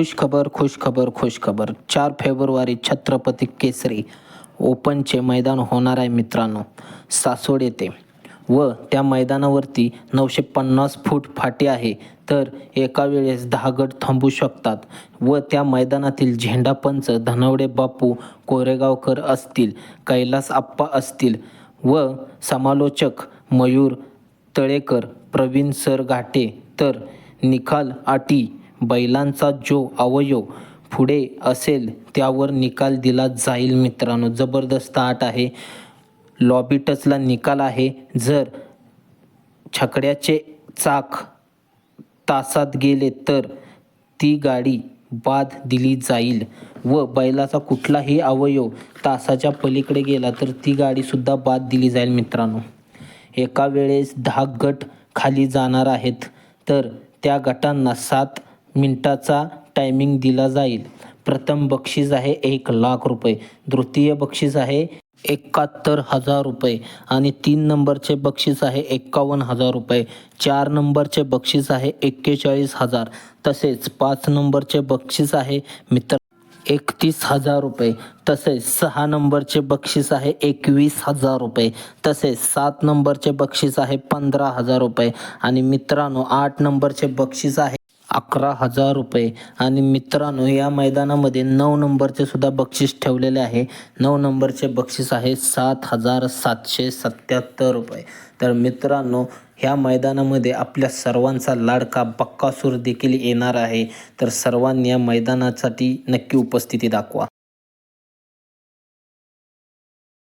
खुश खबर खुश खबर खुश खबर. चार फेब्रुवारी छत्रपती केसरी ओपनचे मैदान होणार आहे मित्रांनो. सासवड येथे. व त्या मैदानावरती नऊशे पन्नास फूट फाटी आहे. तर एका वेळेस दहा गट थांबू शकतात. व त्या मैदानातील झेंडापंच धनवडे बापू कोरेगावकर असतील कैलास आप्पा असतील व समालोचक मयूर तळेकर प्रवीण सर घाटे तर निकाल आटी बैलांचा जो अवयव पुढे असेल त्यावर निकाल दिला जाईल मित्रांनो. जबरदस्त आट आहे. लॉबी टचला निकाल आहे. जर छकड्याचे चाक तासात गेले तर ती गाडी बाद दिली जाईल व बैलाचा कुठलाही अवयव तासाच्या पलीकडे गेला तर ती गाडीसुद्धा बाद दिली जाईल मित्रांनो. एका वेळेस दहा गट खाली जाणार आहेत. तर त्या गटांना सात मिनटाचा टायमिंग दिला जाईल. प्रथम बक्षीस आहे एक लाख रुपये. द्वितीय बक्षीस आहे एकाहत्तर हजार रुपये. आणि तीन नंबरचे बक्षीस आहे एक्कावन्न हजार रुपये. चार नंबरचे बक्षीस आहे एक्केचाळीस हजार. तसेच पाच नंबरचे बक्षीस आहे मित्र एकतीस हजार रुपये. तसेच सहा नंबरचे बक्षीस आहे एकवीस हजार रुपये. तसेच सात नंबरचे बक्षीस आहे पंधरा हजार रुपये. आणि मित्रांनो आठ नंबरचे बक्षीस आहे अकरा हजार रुपये. आणि मित्रांनो या मैदानामध्ये नऊ नंबरचे सुद्धा बक्षीस ठेवलेले आहे. नऊ नंबरचे बक्षीस आहे सात हजार सातशे सत्याहत्तर रुपये. तर मित्रांनो ह्या मैदानामध्ये आपल्या सर्वांचा लाडका बक्कासूर देखील येणार आहे. तर सर्वांनी या मैदानासाठी नक्की उपस्थिती दाखवा.